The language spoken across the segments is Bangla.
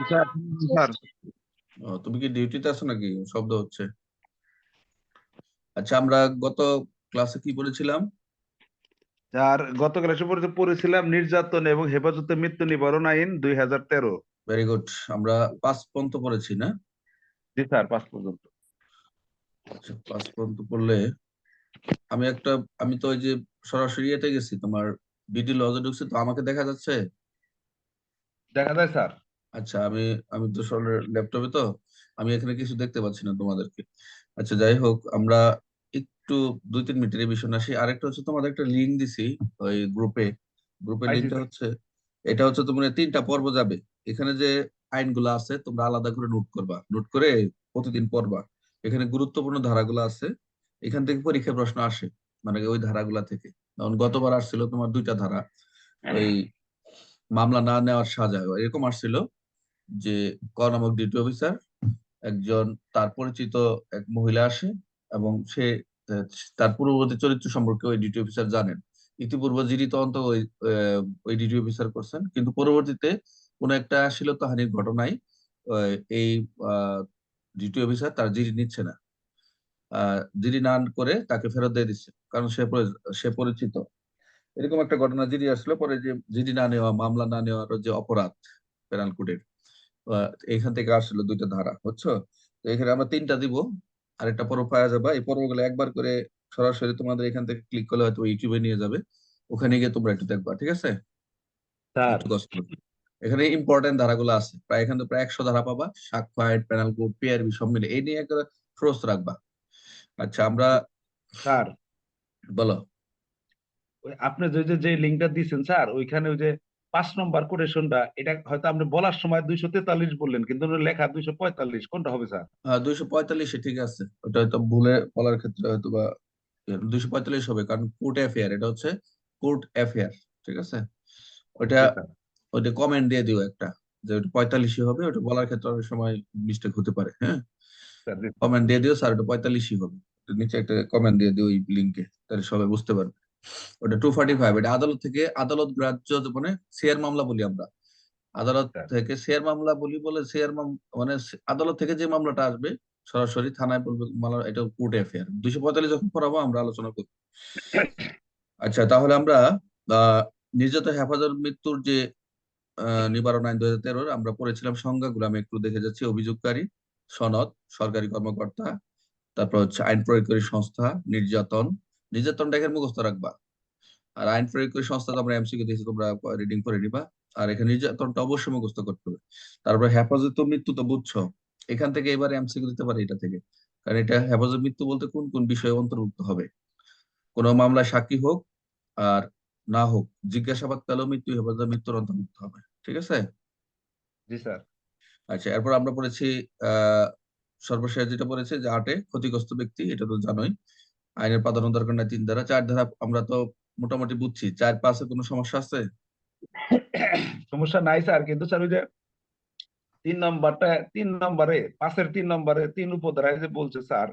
Sir sir. তুমি কি ডিউটিতে আছো নাকি? শব্দ হচ্ছে। আচ্ছা আমরা গত ক্লাসে কি বলেছিলাম স্যার গত ক্লাসে পড়ে পড়েছিলাম নির্যাতন এবং হেফাজতে মৃত্যু নিবারণ আইন দুই হাজার তেরো। ভেরি গুড আমরা পাঁচ পর্যন্ত পড়েছি না? জি স্যার পাঁচ পর্যন্ত। আচ্ছা পাঁচ পর্যন্ত পড়লে আমি একটা আমি তো ওই যে সরাসরি এতে গেছি তোমার বিডি লজে ঢুকছি তো আমাকে দেখা যাচ্ছে? দেখা যায় স্যার। আচ্ছা আমি আমি তো ল্যাপটপে তো আমি এখানে কিছু দেখতে পাচ্ছি না তোমাদেরকে। আচ্ছা যাই হোক আমরা একটু দুই তিন মিনিটের এই বিষয় আসি। আরেকটা হচ্ছে তোমাদের একটা লিঙ্ক দিছি ওই গ্রুপে গ্রুপের লিঙ্কটা হচ্ছে এটা হচ্ছে তোমরা তিনটা পর্ব যাবে। এখানে যে আইনগুলো আছে তোমরা আলাদা করে নোট করবা। নোট করে প্রতিদিন পড়বা। এখানে গুরুত্বপূর্ণ ধারাগুলো আছে। এখান থেকে পরীক্ষা প্রশ্ন আসে মানে ওই ধারাগুলা থেকে। যেমন গতবার আসছিল তোমার দুইটা ধারা ওই মামলা না নেওয়ার সাজা এরকম আসছিল। যে ক নামক ডিউটি অফিসার, একজন তার পরিচিত এক মহিলা আসে এবং সে তার পূর্ববর্তী চরিত্র সম্পর্কে ওই ডিউটি অফিসার জানেন। ইতিপূর্বে যিনি তদন্ত ওই ডিউটি অফিসার করছেন, কিন্তু পরবর্তীতে কোন একটা শ্লীলতাহানির ঘটনায় এই ডিউটি অফিসার তার জিডি নিচ্ছে না। জিডি না করে তাকে ফেরত দিয়ে দিচ্ছে, কারণ সে সে পরিচিত। এরকম একটা ঘটনা জিডি আসলো পরে যে জিডি না নেওয়া, মামলা না নেওয়ার যে অপরাধ পেনাল কোডের এখান থেকে আসলো দুইটা ধারা বুঝছ? তো এখানে আমরা তিনটা দিব আর একটা পর্ব পাওয়া যাবে। এই পর্বগুলো একবার করে সরাসরি তোমাদের এখান থেকে ক্লিক করলে হয়তো ইউটিউবে নিয়ে যাবে। ওখানে গিয়ে তোমরা একটু দেখবা ঠিক আছে। এখানে ইম্পর্টেন্ট ধারাগুলো আছে। প্রায় এখানে প্রায় একশো ধারা পাবা। সাক্ষ্য আইন পেনাল কোড পিআরবি সব মিলে। এই নিয়ে একটা ফ্রোস্ত রাখবা। আচ্ছা আমরা স্যার। বলো। আপনি যে যে- যে লিঙ্কটা দিয়েছেন স্যার ওইখানে ওই যে পাঁচ নম্বর কোটেশনটা এটা হয়তো আপনি বলার সময় দুইশো তেতাল্লিশ বললেন কিন্তু লেখা দুইশো পঁয়তাল্লিশ কোনটা হবে স্যার? দুইশো পঁয়তাল্লিশে ঠিক আছে ওটা হয়তো ভুলে বলার ক্ষেত্রে হয়তো বা দুইশো পঁয়তাল্লিশ হবে কারণ কোর্ট অ্যাফেয়ার এটা হচ্ছে কোর্ট অ্যাফেয়ার ঠিক আছে? ওটা ওইটা কমেন্ট দিয়ে দিও একটা যে ওটা পঁয়তাল্লিশই হবে ওটা বলার ক্ষেত্রে অনেক সময় মিস্টেক হতে পারে হ্যাঁ? কমেন্ট দিয়ে দিও স্যার ওটা পঁয়তাল্লিশই হবে নিচে একটা কমেন্ট দিয়ে দিও ওই লিঙ্কে তাহলে সবাই বুঝতে পারবে। ওটা টু ফর্টি ফাইভ এটা আদালত থেকে আদালত গ্রাহ্য মানে শেয়ার মামলা বলি আমরা। আদালত থেকে শেয়ার মামলা বলি বলে শেয়ার মানে আদালত থেকে যে মামলাটা আসবে সরাসরি থানায় বলবে মামলা এটা কোর্ট অ্যাফেয়ার দুইশো পঁয়তাল্লিশ যখন পড়াবো আমরা আলোচনা করব। আচ্ছা তাহলে আমরা আহ নির্যাতন হেফাজত মৃত্যুর যে আহ, নিবারণ আইন দুই হাজার তেরোর আমরা পড়েছিলাম সংজ্ঞা সংজ্ঞাগুলো আমি একটু দেখে যাচ্ছি। অভিযোগকারী সনদ সরকারি কর্মকর্তা তারপর হচ্ছে আইন প্রয়োগকারী সংস্থা নির্যাতন নির্যাতনটা এখানে মুখস্থ রাখবা। আর আইন প্রয়োগকারী সংস্থা তো আমরা এমসিকিউ দিয়েছি তোমরা রিডিং করে নিবা। আর এখানে নির্যাতনটা অবশ্যই মুখস্থ করতে হবে। তারপর হেফাজত মৃত্যু তো বুঝছ? এখান থেকে এবারে এমসিকিউ দিতে পারে এটা থেকে। কারণ এটা হেফাজত মৃত্যু বলতে কোন কোন বিষয়ে অন্তর্ভুক্ত হবে? কোনো মামলায় সাক্ষী হোক আর না হোক জিজ্ঞাসাবাদ কালেও মৃত্যু হেফাজত মৃত্যুর অন্তর্ভুক্ত হবে। ঠিক আছে? জি স্যার। আচ্ছা এরপর আমরা পড়েছি আহ সর্বশেষ যেটা পড়েছে যে আটে ক্ষতিগ্রস্ত ব্যক্তি এটা তো জানোই। আইনের প্রাধান্য দরকার নাই তিন ধারা চার ধারা আমরা তো মোটামুটি বুঝছি। চার পাঁচে কোনো সমস্যা আছে? সমস্যা নাই স্যার কিন্তু স্যার ওই যে তিন নম্বরটা তিন নম্বরে পাঁচের তিন নম্বরে তিন উপধারায় যে বলছে স্যার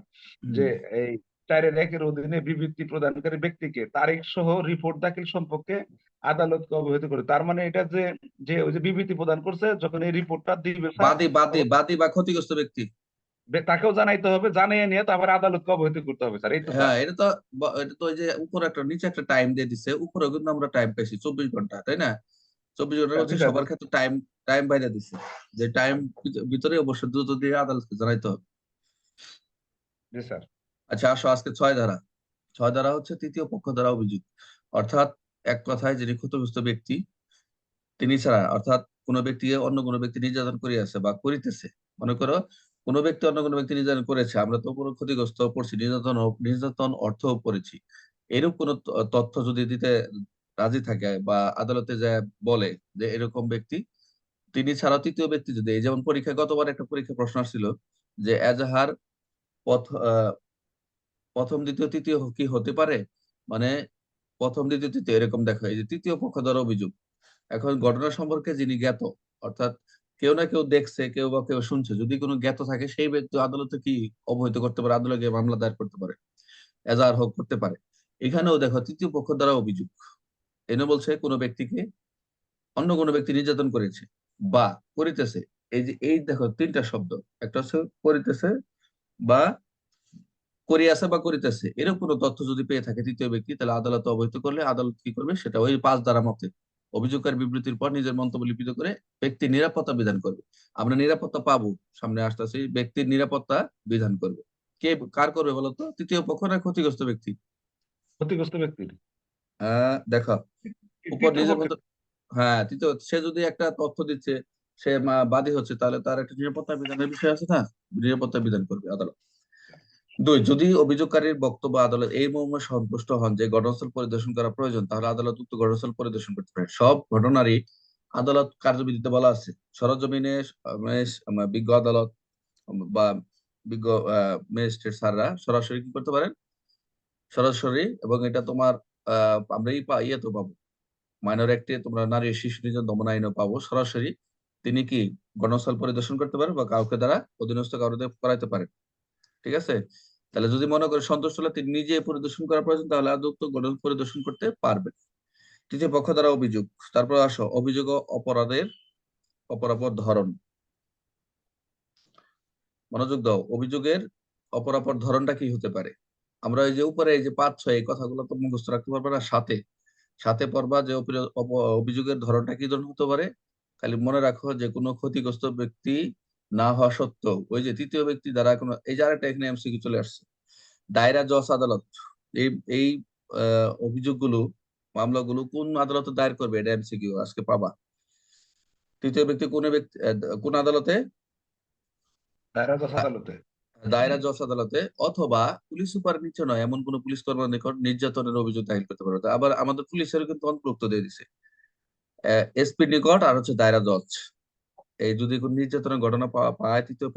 যে এই চারের একের অধীনে বিবৃতি প্রদানকারী ব্যক্তিকে তারিখ সহ রিপোর্ট দাখিল সম্পর্কে আদালতকে অবহিত করে। তার মানে এটা যে যে ওই যে বিবৃতি প্রদান করছে যখন এই রিপোর্টটা দিবে বাদী বাদী বাদী বা ক্ষতিগ্রস্ত ব্যক্তি। তাকেও জানাইতে হবে জানিয়ে নিয়ে তারপরে আদালতকে অবহিত করতে হবে স্যার এই তো হ্যাঁ এটা তো এটা তো ওই যে উপরে একটা নিচে একটা টাইম দিয়ে দিছে উপরে কিন্তু আমরা টাইম পাইছি চব্বিশ ঘণ্টা তাই না? চব্বিশ ঘণ্টার মধ্যে সবার ক্ষেত্রে টাইম টাইম বাইরে দিছে যে টাইম ভিতরে অবশ্যই দ্রুত দিয়ে আদালতকে জানাইতে হবে। জি স্যার। আচ্ছা আসো আজকে ছয় ধারা। ছয় ধারা হচ্ছে তৃতীয় পক্ষ দ্বারা অভিযোগ। অর্থাৎ এক কথায় যিনি ক্ষতিগ্রস্ত ব্যক্তি তিনি ছাড়া অর্থাৎ কোনো ব্যক্তিকে অন্য কোনো ব্যক্তি নির্যাতন করিয়াছে বা করিতেছে। মনে করো কোনো ব্যক্তি অন্য কোনো ব্যক্তি নির্যাতন করেছে, আমরা তো কোনো ক্ষতিগ্রস্ত পড়ছি, নির্যাতন নির্যাতন অর্থ পড়েছি। এরকম কোনো তথ্য যদি দিতে রাজি থাকে বা আদালতে যায় বলে যে এরকম ব্যক্তি, তিনি ছাড়া তৃতীয় ব্যক্তি যদি, এই যেমন পরীক্ষায় গতবার একটা পরীক্ষা প্রশ্ন আসছিল যে এজাহার পথ প্রথম, দ্বিতীয়, তৃতীয় কি হতে পারে? মানে প্রথম, দ্বিতীয়, তৃতীয় এরকম দেখো এই যে তৃতীয় পক্ষ দ্বারা অভিযোগ। এখন ঘটনা সম্পর্কে যিনি জ্ঞাত, অর্থাৎ কেউ না কেউ দেখছে, কেউ বা কেউ শুনছে। যদি কোনো জ্ঞাত থাকে, সেই ব্যক্তি আদালতে কি অবহিত করতে পারে? আদালতে মামলা দায়ের করতে পারে এজাহার হোক করতে পারে। এখানেও দেখো, তৃতীয় পক্ষ দ্বারা অভিযোগ। এনে বলছে কোনো ব্যক্তিকে অন্য কোনো ব্যক্তি নির্যাতন করেছে বা করিতেছে। এই যে, এই দেখো তিনটা শব্দ। একটা হচ্ছে করিতেছে বা করিয়াছে বা করিতেছে। এরকম কোনো তথ্য যদি পেয়ে থাকে তৃতীয় ব্যক্তি, তাহলে আদালত অবহিত করলে আদালত কি করবে? সেটা ওই পাঁচ দ্বারা মতে অভিযোগকারী বিবৃতির পর নিজের মন্তব্য লিপিত করে ব্যক্তির নিরাপত্তা বিধান করবে। আমরা নিরাপত্তা পাবো সামনে আসতেছি ব্যক্তির নিরাপত্তা বিধান করবে। কে কার করবে বলতো? তৃতীয় পক্ষ না ক্ষতিগ্রস্ত ব্যক্তি? ক্ষতিগ্রস্ত ব্যক্তির দেখো উপর নিজের মতো হ্যাঁ তৃতীয় সে যদি একটা তথ্য দিচ্ছে সে মা- বাদী হচ্ছে তাহলে তার একটা নিরাপত্তা বিধানের বিষয় আছে না? নিরাপত্তা বিধান করবে আদালত। দুই, যদি অভিযোগকারীর বক্তব্য আদালত এই মর্মে সন্তুষ্ট হন যে ঘটনাস্থল পরিদর্শন করা প্রয়োজন, তাহলে আদালত উক্ত ঘটনাস্থল পরিদর্শন করতে পারে সব ঘটনারই আদালত কার্যবিধিতে বলা আছে। সরজমিনে বিজ্ঞ আদালত বা বিজ্ঞ ম্যাজিস্ট্রেট স্যাররা সরাসরি কি করতে পারেন? সরাসরি, এবং এটা তোমার আমরা ইয়ে তো পাবো। মাইনর অ্যাক্টে তোমরা নারী শিশু নির্যাতন দমন আইনও পাবো। সরাসরি তিনি কি ঘটনাস্থল পরিদর্শন করতে পারেন বা কাউকে দ্বারা অধীনস্থ কারোদের করাইতে পারেন? ঠিক আছে? তাহলে যদি মনে করে সন্তুষ্ট হলে তিনি নিজে পরিদর্শন করা প্রয়োজন, তাহলে আদৌ তো ঘটনা পরিদর্শন করতে পারবেন। তৃতীয় পক্ষ দ্বারা অভিযোগ। তারপর আসো, অভিযোগ অপরাধের অপরাপর ধরন। মনোযোগ দাও, অভিযোগের অপরাপর ধরনটা কি হতে পারে? আমরা এই যে উপরে এই যে পাঁচ ছয় এই কথাগুলো তো মুখস্থ রাখতে পারবে না, সাথে। সাথে পড়বা যে অভিযোগের ধরনটা কি ধরনের হতে পারে? খালি মনে রাখো যে কোনো ক্ষতিগ্রস্ত ব্যক্তি না হওয়া সত্ত্বেও ওই যে তৃতীয় ব্যক্তি দ্বারা কোনো এই যে আরেকটা এখানে এমসিকিউ চলে আসছে। দায়রা জজ আদালত। এই এই অভিযোগগুলো মামলাগুলো কোন আদালতে দায়ের করবে এটা এমসিকিউ আজকে পাবা। তৃতীয় ব্যক্তি কোন ব্যক্তি কোন আদালতে? দায়রা জজ আদালতে। দায়রা জজ আদালতে অথবা পুলিশ সুপার নিচে নয় এমন কোন পুলিশ কর্মীর নিকট নির্যাতনের অভিযোগ দায়ের করতে পারবে আবার আমাদের পুলিশের কিন্তু অন্তর্ভুক্ত দিয়ে দিছে। এসপি নিকট আর হচ্ছে দায়রা জজ এই যদি কোন নির্যাতনের ঘটনা পায় তৃতীয়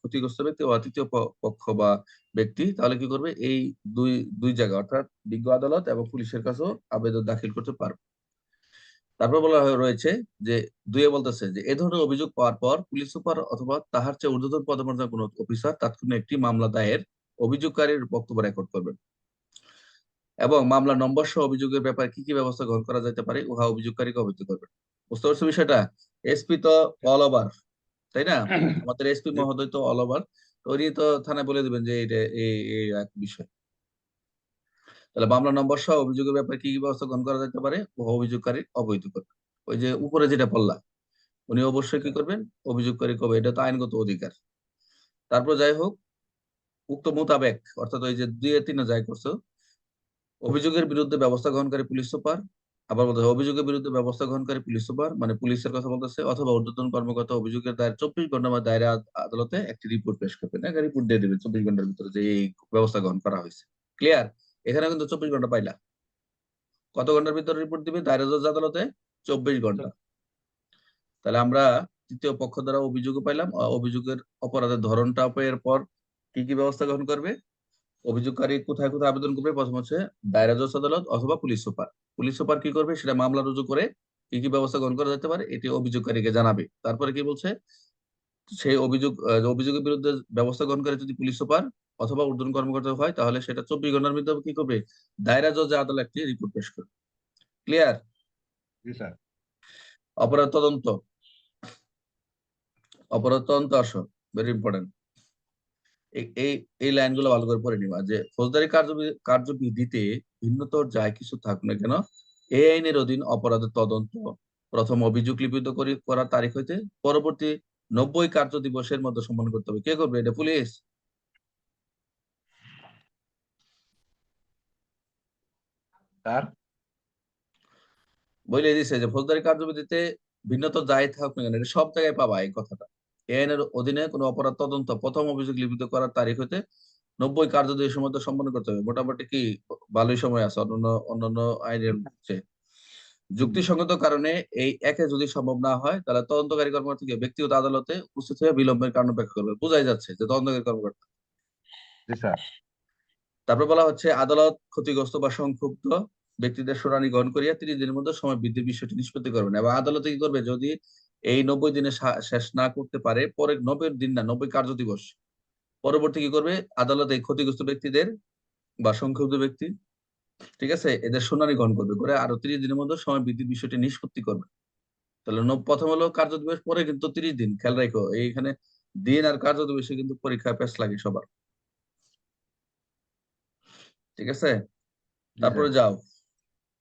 ক্ষতিগ্রস্ত ব্যক্তি বা তৃতীয় পক্ষ বা ব্যক্তি, তাহলে কি করবে? এই দুই দুই জায়গা অর্থাৎ বিজ্ঞ আদালত এবং পুলিশের কাছেও আবেদন দাখিল করতে পারবে। তারপর বলা রয়েছে যে দুয়ে বলতেছে যে, এ ধরনের অভিযোগ পাওয়ার পর পুলিশ সুপার অথবা তাহার চেয়ে ঊর্ধ্বতন পদমর্যাদার কোনো অফিসার তাৎক্ষণিক একটি মামলা দায়ের অভিযোগকারীর বক্তব্য রেকর্ড করবেন। এবং মামলা নম্বর সহ অভিযোগের ব্যাপারে কি কি ব্যবস্থা গ্রহণ করা যেতে পারে, উহা অভিযোগকারীকে অবহিত করবেন। বুঝতে পারছ বিষয়টা? এসপি তো অল ওভার তাই না? আমাদের এসপি মহোদয় তো অল ওভার তো উনি তো থানায় বলে দিবেন যে এটা এই এক বিষয়। তাহলে মামলা নম্বর সহ অভিযোগের ব্যাপারে কি কি ব্যবস্থা গ্রহণ করা যেতে পারে? অভিযোগকারী অবহিত করবে ওই যে উপরে যেটা বললা উনি অবশ্যই কি করবেন? অভিযোগকারী কবে? এটা তো আইনগত অধিকার। তারপর যাই হোক উক্ত মোতাবেক অর্থাৎ ওই যে দুই তিনে যাই করছ অভিযোগের বিরুদ্ধে ব্যবস্থা গ্রহণকারী পুলিশ সুপার আবার বলতে অভিযোগের বিরুদ্ধে ব্যবস্থা গ্রহণকারী পুলিশ সুপার মানে পুলিশের কথা বলতেছে, অথবা ঊর্ধ্বতন কর্মকর্তা অভিযোগের দায়ের চব্বিশ ঘণ্টার দায়রা আদালতে একটি রিপোর্ট পেশ করবেন। একটা রিপোর্ট দিয়ে দেবে চব্বিশ ঘণ্টার ভিতরে যে এই ব্যবস্থা গ্রহণ করা হয়েছে। ক্লিয়ার এখানে কিন্তু চব্বিশ ঘণ্টা পাইলা। কত ঘণ্টার ভিতরে রিপোর্ট দিবে? দায়রা জজ আদালতে চব্বিশ ঘণ্টা। তাহলে আমরা তৃতীয় পক্ষ দ্বারা অভিযোগও পাইলাম। অভিযোগের অপরাধের ধরনটা পেয়ের পর কি কি ব্যবস্থা গ্রহণ করবে? অভিযোগকারী কোথায় কোথায় আবেদন করবে? প্রথম হচ্ছে দায়রা জজ আদালত অথবা police super. Police super key করবে? সেটা মামলা রুজু করে কি কি ব্যবস্থা গ্রহণ করা যেতে পারে এটি অভিযোগকারীকে জানাবে। তারপরে কি বলছে? সেই অভিযোগ অভিযোগের বিরুদ্ধে ব্যবস্থা গ্রহণ করে যদি পুলিশ সুপার অথবা ঊর্ধ্বতন কর্মকর্তা হয় তাহলে সেটা চব্বিশ ঘণ্টার মধ্যে কি করবে? দায়রা জজ আদালত রিপোর্ট পেশ করবে। ক্লিয়ার অপরাধ তদন্ত। অপরাধ তদন্ত আসো ভেরি ইম্পর্টেন্ট এই এই লাইনগুলো ভালো করে পড়ে নিবা যে ফৌজদারি কার্যবি- কার্যবিধিতে ভিন্নতর যায় কিছু থাক না কেন এই আইনের অধীন অপরাধের তদন্ত প্রথম অভিযোগ লিপিত করি করার তারিখ হইতে পরবর্তী নব্বই কার্য দিবসের মধ্যে সম্পন্ন করতে হবে। কে করবে? এটা পুলিশ? স্যার বলে দিছে যে ফৌজদারি কার্যবিধিতে ভিন্নতর যাই থাক না কেন এটা সব জায়গায় পাবা এই কথাটা। এই আইনের অধীনে কোনো অপরাধ তদন্ত প্রথম অভিযোগ লিপিত করার তারিখ হইতে নব্বই কার্য দিবসের মধ্যে সম্পন্ন করতে হবে। মোটামুটি কি ভালোই সময় আছে অন্যান্য অন্যান্য আইনের চেয়ে। যুক্তিসঙ্গত কারণে এই একে যদি সম্ভব না হয় তাহলে তদন্তকারী কর্মকর্তাকে ব্যক্তিগত আদালতে উপস্থিত হয়ে বিলম্বের কারণ ব্যাখ্যা করবে বোঝাই যাচ্ছে যে তদন্তকারী কর্মকর্তা। তারপর বলা হচ্ছে আদালত ক্ষতিগ্রস্ত বা সংক্ষুব্ধ ব্যক্তিদের শুনানি গ্রহণ করিয়া তিরিশ দিনের মধ্যে সময় বৃদ্ধির বিষয়টি নিষ্পত্তি করবেন। এবং আদালতে কি করবে? যদি এই নব্বই দিনে শেষ না করতে পারে পরে নব্বই দিন না নব্বই কার্য দিবস পরবর্তী কি করবে? আদালত এই ক্ষতিগ্রস্ত ব্যক্তিদের বা সংক্ষুব্ধ ব্যক্তি ঠিক আছে এদের শুনানি গ্রহণ করবে। করে আরও তিরিশ দিনের মধ্যে সময় বৃদ্ধির বিষয়টি নিষ্পত্তি করবে। তাহলে প্রথম হলো কার্য দিবস পরে কিন্তু তিরিশ দিন। খেয়াল রাখো এইখানে দিন আর কার্য দিবসে কিন্তু পরীক্ষায় পেস লাগে সবার। ঠিক আছে? তারপরে যাও।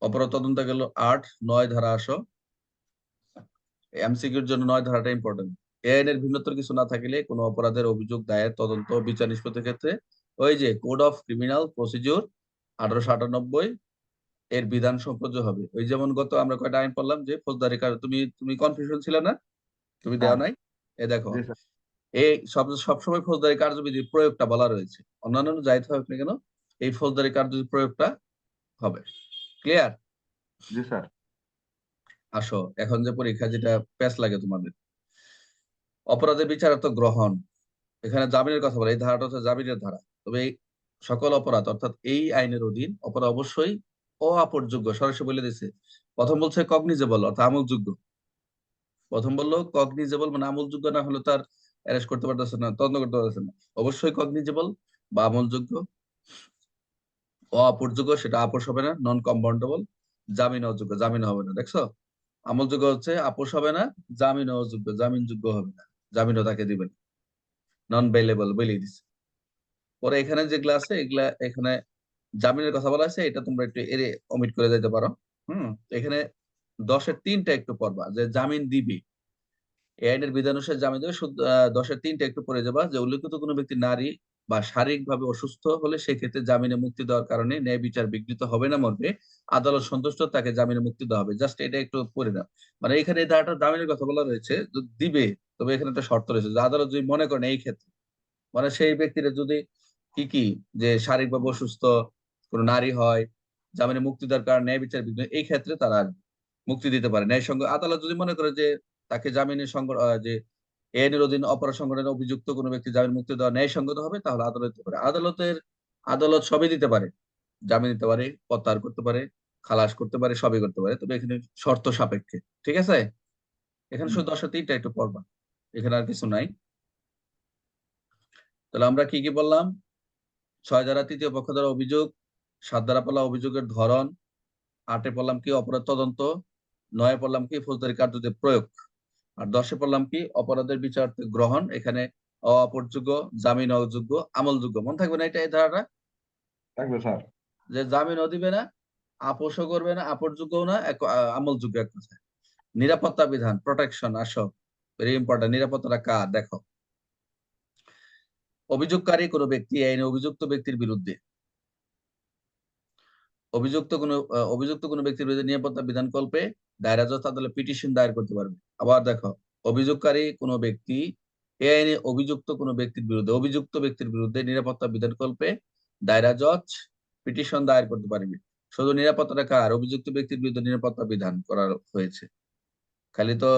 অপরাধ তদন্ত গেল আট নয় ধারা আসো। এমসিকিউর জন্য নয় ধারাটা ইম্পর্টেন্ট এ আইনের ভিন্নতর কিছু না থাকলে কোনো অপরাধের অভিযোগ দায়ের তদন্ত বিচার নিষ্পত্তির ক্ষেত্রে ওই যে কোড অফ ক্রিমিনাল প্রসিডিওর আঠারোশো আটানব্বই এর বিধান সম্প্রজ্ঞ হবে। ওই যেমন গত আমরা কয়টা আইন পড়লাম যে ফৌজদারি কার তুমি তুমি কনফিউশন ছিল না? তুমি দেওয়া হ্যাঁ। নাই? এ দেখো এই সব সবসময় ফৌজদারি কার্যবিধির প্রয়োগটা বলা রয়েছে। অন্যান্য যাইতে হবে না কেন এই ফৌজদারি কার্যবিধির প্রয়োগটা হবে। ক্লিয়ার জি স্যার। আসো, এখন যে পরীক্ষা যেটা প্যাস লাগে তোমাদের। অপরাধের বিচারার্থ গ্রহণ। এখানে জামিনের কথা বলে, এই ধারাটা হচ্ছে জামিনের ধারা। তবে এই সকল অপরাধ, অর্থাৎ এই আইনের অধীন অপরাধ অবশ্যই অআপরযোগ্য সরাসরি বলে দিছে প্রথম বলছে কগনিজেবল অর্থাৎ আমলযোগ্য। প্রথম বলল কগনিজেবল মানে আমলযোগ্য না হলে তার অ্যারেস্ট করতে পারতেছে না, তদন্ত করতে পারতেছে না। অবশ্যই কগনিজেবল বা আমলযোগ্য। অআপরযোগ্য সেটা আপোষ হবে না নন কম্পাউন্ডেবল জামিন অযোগ্য, জামিন হবে না, দেখছ? আমলযোগ্য হচ্ছে, আপোষ হবে না, জামিন অযোগ্য জামিনযোগ্য হবে না। জামিনও তাকে দিবেন। নন বেলেবল বলেই দিছে। পরে এখানে যেগুলা আছে এগুলা এখানে জামিনের কথা বলা আছে এটা তোমরা একটু এরে অমিট করে দিতে পারো। হুম? এখানে দশের তিনটা একটু পড়বা, যে জামিন দিবি। এই আইনের বিধান অনুসারে জামিন দেবে দশের তিনটা একটু পড়ে যাবা, যে উল্লেখিত কোনো ব্যক্তি নারী বা শারীরিকভাবে অসুস্থ হলে সেক্ষেত্রে জামিনে মুক্তি দেওয়ার কারণে ন্যায় বিচার বিঘ্নিত হবে না মর্মে আদালত সন্তুষ্ট তাকে জামিনে মুক্তি দেওয়া হবে। জাস্ট এটা একটু পড়ে নাও। মানে এখানে ধারাটা জামিনের কথা বলা রয়েছে দিবে তবে এখানে একটা শর্ত রয়েছে আদালত যদি মনে করেন এই ক্ষেত্রে মানে সেই ব্যক্তিরা যদি কি কি যে শারীরিকভাবে অসুস্থ কোনো নারী হয় জামিনে মুক্তি দেওয়ার কারণে ন্যায় বিচার বিঘ্ন এই ক্ষেত্রে তারা মুক্তি দিতে পারে ন্যায় সঙ্গ আদালত যদি মনে করে যে তাকে জামিনের সঙ্গ আহ, যে এ আইনের অধীন অপরাধ সংগঠনের অভিযুক্ত কোনো ব্যক্তি জামিন মুক্তি দেওয়া ন্যায় সঙ্গত হবে তাহলে আদালত দিতে পারে। আদালতের আদালত সবই দিতে পারে। জামিন দিতে পারে প্রত্যাহার করতে পারে খালাস করতে পারে সবই করতে পারে। তবে এখানে শর্ত সাপেক্ষে ঠিক আছে? এখানে শুধু দশটা তিনটা একটু পড়বা। এখানে আর কিছু নাই। তাহলে আমরা কি কি বললাম? ছয় দ্বারা তৃতীয় পক্ষ দ্বারা অভিযোগ সাত দ্বারা পড়লাম অভিযোগের ধরন আটে পড়লাম কি অপরাধ তদন্ত নয়ে পড়লাম কি ফৌজদারি কার্যদের প্রয়োগ। আর দশে পড়লাম কি? অপরাধের বিচার গ্রহণ এখানে অপরযোগ্য জামিন অযোগ্য আমলযোগ্য। মনে থাকবে না এটা এই ধারাটা? থাকবে স্যার। যে জামিনও দিবে না আপোষও করবে না আপরযোগ্য না আমলযোগ্য এক কথা নিরাপত্তা বিধান প্রোটেকশন আসো। ভেরি ইম্পর্টেন্ট নিরাপত্তাটা কার? দেখো। অভিযোগকারী কোনো ব্যক্তি এই আইনে অভিযুক্ত ব্যক্তির বিরুদ্ধে। অভিযুক্ত কোনো অভিযুক্ত কোনো ব্যক্তির বিরুদ্ধে নিরাপত্তা বিধান কল্পে আদালতে পিটিশন দায়ের করতে পারবে। আবার দেখো, অভিযোগকারী কোনো ব্যক্তি এ আইনে অভিযুক্ত কোনো ব্যক্তির বিরুদ্ধে, অভিযুক্ত ব্যক্তির বিরুদ্ধে নিরাপত্তা বিধানকল্পে দায়রা জজ পিটিশন দায়ের করতে পারবে শুধু অভিযুক্ত ব্যক্তির বিরুদ্ধে নিরাপত্তা বিধান করা হয়েছে। খালি তো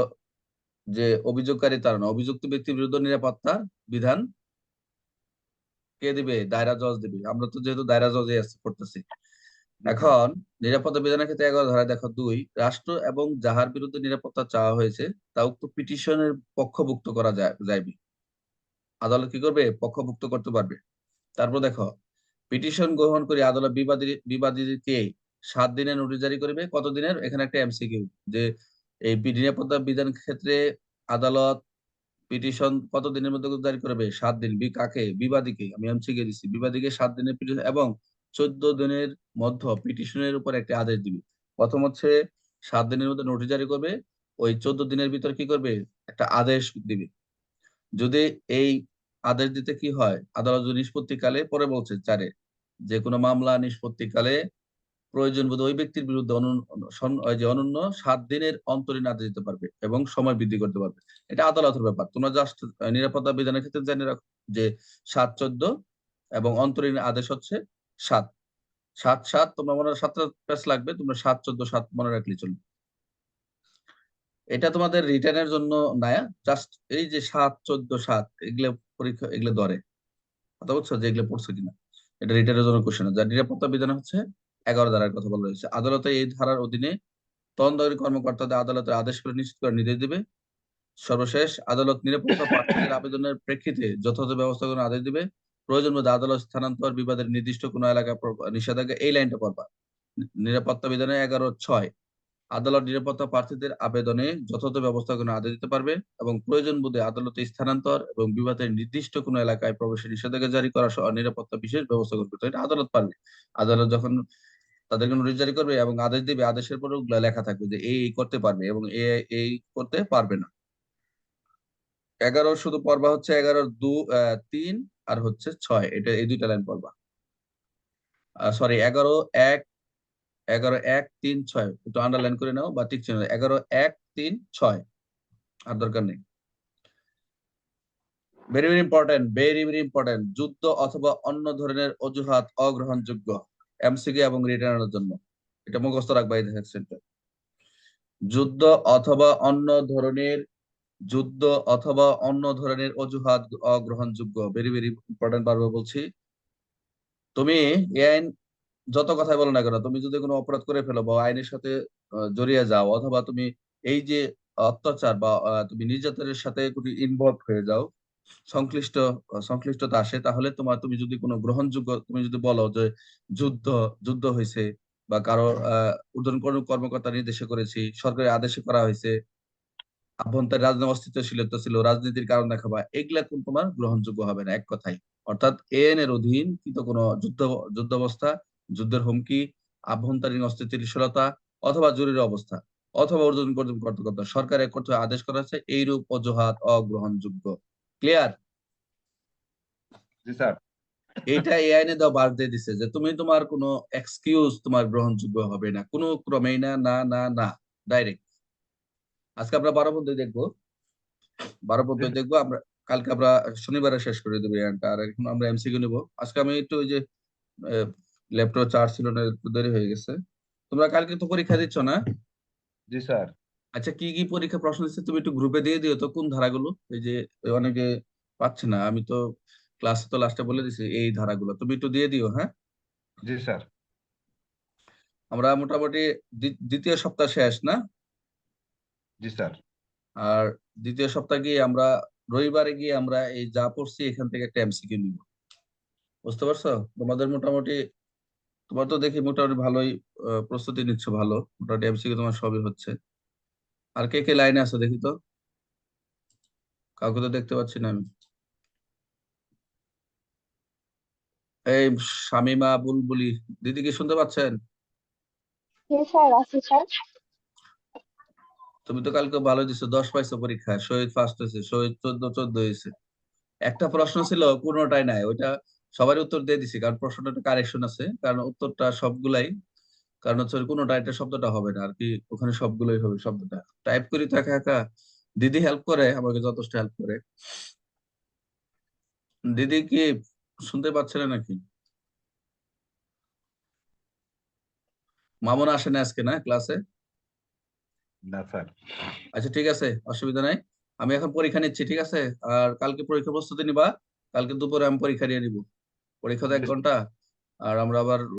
যে অভিযোগকারী তার না, অভিযুক্ত ব্যক্তির বিরুদ্ধে নিরাপত্তার বিধান কে দিবে? দায়রা জজ দিবে। আমরা তো যেহেতু দায়রা জজে করতেছি এখন নিরাপত্তা বিধানের ক্ষেত্রে এগারো ধারা দেখো, দুই, রাষ্ট্র এবং যাহার বিরুদ্ধে নিরাপত্তা চাওয়া হয়েছে, তা উক্ত পিটিশনের পক্ষভুক্ত করা যায় আদালত কি করবে? পক্ষভুক্ত করতে পারবে। তারপর দেখো, পিটিশন গ্রহণ করে আদালত বিবাদী বিবাদীকে সাত দিনের নোটিশ জারি করবে। কত দিনের? এখানে একটা এমসিকিউ যে এই নিরাপত্তা বিধান ক্ষেত্রে আদালত পিটিশন কত দিনের মধ্যে জারি করবে? সাত দিন। বি, কাকে? বিবাদীকে। আমি এমসিকিউ দিচ্ছি বিবাদীকে সাত দিনের পিটিশন এবং চোদ্দ দিনের মধ্যে পিটিশনের উপর একটি আদেশ দিবে। প্রথম হচ্ছে সাত দিনের মধ্যে নোটিশ জারি করবে, ওই চোদ্দ দিনের ভিতর কি করবে? একটা আদেশ দিবে। যদি এই আদেশ দিতে কি হয়? আদালত নিষ্পত্তিকালে, পরে বলছে চারে, যে কোনো মামলা নিষ্পত্তিকালে প্রয়োজন বোধ ওই ব্যক্তির বিরুদ্ধে যে অনন্য সাত দিনের অন্তরীণ আদেশ দিতে পারবে এবং সময় বৃদ্ধি করতে পারবে। এটা আদালতের ব্যাপার। তোমরা জাস্ট নিরাপত্তা বিধানের ক্ষেত্রে জানিয়ে রাখো যে সাত, চোদ্দ এবং অন্তরীণ আদেশ হচ্ছে সাত। সাত সাত, তোমরা মনে সাতটা পেজ লাগবে, তোমরা সাত, চোদ্দ, সাত মনে রাখলে চলবে। এটা তোমাদের রিটার্নের জন্য নয়া জাস্ট এই যে সাত, চোদ্দ, সাত, এগুলো পরীক্ষা, এগুলো ধরে। কথা বলছো যে এগুলো পড়ছো কিনা? এটা রিটার্নের জন্য কোশ্চেন যার নিরাপত্তা বিধান হচ্ছে এগারো ধারার কথা বলা হয়েছে। আদালতে এই ধারার অধীনে তদন্তকারী কর্মকর্তাদের আদালতের আদেশ করে নিশ্চিত করে নির্দেশ দিবে। সর্বশেষ আদালত নিরাপত্তা প্রার্থীদের আবেদনের প্রেক্ষিতে যথাযথ ব্যবস্থা করে আদেশ দিবে। প্রয়োজন মধ্যে আদালত স্থানান্তর বিবাদের নির্দিষ্ট কোনো এলাকা নিষেধাজ্ঞা এই লাইনটা পড়বা। নিরাপত্তা বিধানে এগারো ছয়। আদালত নিরাপত্তা প্রার্থীদের আবেদনে যথাযথ ব্যবস্থা গ্রহণের আদেশ দিতে পারবে এবং প্রয়োজন বোধে আদালতে স্থানান্তর এবং বিবাদের নির্দিষ্ট কোনো এলাকায় প্রবেশের নিষেধাজ্ঞা জারি করা সহ নিরাপত্তা বিশেষ ব্যবস্থা করতে হবে। এটা আদালত পারবে। আদালত যখন তাদেরকে নোটিশ জারি করবে এবং আদেশ দিবে, আদেশের পরে ওগুলা লেখা থাকবে যে এই করতে পারবে এবং এই করতে পারবে না। এগারো শুধু পর্বা হচ্ছে এগারো দু তিন আর হচ্ছে ছয়। এটা এই দুইটা লাইন পড়বা। সরি এগারো, এক এগারো, এক, তিন, ছয়। একটু আন্ডারলাইন করে নাও বা ঠিক এগারো, এক, তিন, ছয়। আর দরকার নেই। Very very important very very important যুদ্ধ অথবা অন্য ধরনের অজুহাত অগ্রহণযোগ্য। এমসিকি এবং রিটার্নের জন্য। এটা মুখস্থ রাখবা এই সেন্টার যুদ্ধ অথবা অন্য ধরনের যুদ্ধ অথবা অন্য ধরনের অজুহাত অগ্রহণযোগ্য। ভেরি ভেরি ইম্পর্টেন্ট বারবার বলছি। তুমি এই আইন যত কথাই বলো না কেন, তুমি যদি কোনো অপরাধ করে ফেলো বা আইনের সাথে জড়িয়ে যাও অথবা তুমি এই যে অত্যাচার বা তুমি নির্যাতনের সাথে ইনভলভ হয়ে যাও, সংশ্লিষ্ট, সংশ্লিষ্টতা আসে, তাহলে তোমার তুমি যদি কোনো গ্রহণযোগ্য, তুমি যদি বলো যে যুদ্ধ যুদ্ধ হয়েছে বা কারও কর্ম- কর্মকর্তা নির্দেশে করেছি, সরকারি আদেশে করা হয়েছে আভ্যন্তরীণ রাজনৈতিক অস্তিত্বশীলতা ছিল রাজনীতির কারণ দেখাবা এগুলা কোন তোমার গ্রহণযোগ্য হবে না এক কথায়। অর্থাৎ এন এর অধীন কিন্তু কোনো যুদ্ধ যুদ্ধাবস্থা যুদ্ধের হুমকি আভ্যন্তরীণ অস্থিতিশীলতা অথবা জরুরি অবস্থা অথবা ঊর্ধ্বতন কর্তৃক কর্মকর্তা সরকারের কর্তৃক আদেশ করা হচ্ছে এইরূপ অজুহাত অগ্রহণযোগ্য। ক্লিয়ার জি স্যার। এইটা এই আইনে দাও বার দিয়ে দিছে যে তুমি তোমার কোনো এক্সকিউজ তোমার গ্রহণযোগ্য হবে না। কোনো ক্রমেই না না না না। ডাইরেক্ট আজকে আমরা বারো পদ্ধতি দেখব। বারো পদ্ধতি দেখব। আমরা কালকে আমরা শনিবারে শেষ করে দেবো আর এখন আমরা এমসিকিউ নিবো। আজকে আমি একটু ওই যে ল্যাপটপ চার্জ ছিল না একটু দেরি হয়ে গেছে। তোমরা কালকে তো পরীক্ষা দিচ্ছ না? জি স্যার। আচ্ছা কি কি পরীক্ষা প্রশ্ন দিচ্ছে তুমি একটু গ্রুপে দিয়ে দিও তো কোন ধারাগুলো? এই যে অনেকে পাচ্ছে না। আমি তো ক্লাসে তো লাস্টে বলে দিছি এই ধারাগুলো। তুমি একটু দিয়ে দিও হ্যাঁ? জি স্যার। আমরা মোটামুটি দ্বিতীয় সপ্তাহ শেষ না? জি স্যার। আর দ্বিতীয় সপ্তাহ গিয়ে আমরা রবিবারে গিয়ে আমরা এই যা পড়ছি এখান থেকে একটা এমসিকিউ নিব। বুঝতে পারছ? তোমাদের মোটামুটি তোমার তো দেখি মোটামুটি ভালোই প্রস্তুতি নিচ্ছ ভালো। মোটামুটি এমসিকিউ তোমার সবই হচ্ছে। আর কে কে লাইনে আছে দেখি তো? কাউকে তো দেখতে পাচ্ছি না আমি। এই শামিমা বুলবুলি দিদি কি শুনতে পাচ্ছেন? স্যার আছে স্যার। তুমি তো কালকে ভালো দিছো, দশ পাইছো পরীক্ষায় শহীদ ফার্স্ট হয়েছে, শহীদ চোদ্দ চোদ্দ হয়েছে। একটা প্রশ্ন ছিল, কোনোটাই নাই, ওইটা সবারই উত্তর দিয়ে দিছি, কারণ প্রশ্নটা একটা কারেকশন আছে, কারণ উত্তরটা সবগুলাই, কারণ হচ্ছে কোনোটা, এটা শব্দটা হবে না, আর কি, ওখানে সবগুলোই হবে শব্দটা। টাইপ করি তো একা একা, দিদি হেল্প করে, আমাকে যথেষ্ট হেল্প করে। দিদি কি শুনতে পাচ্ছে না নাকি? মামুন আসে না আজকে, না ক্লাসে না স্যার। আচ্ছা ঠিক আছে অসুবিধা নাই। আমি এখন পরীক্ষা নিচ্ছি ঠিক আছে? আর কালকে পরীক্ষা প্রস্তুতি নিবা কালকে দুপুরে আমি পরীক্ষা দিয়ে নিব। পরীক্ষা তো এক ঘণ্টা আর আমরা আবার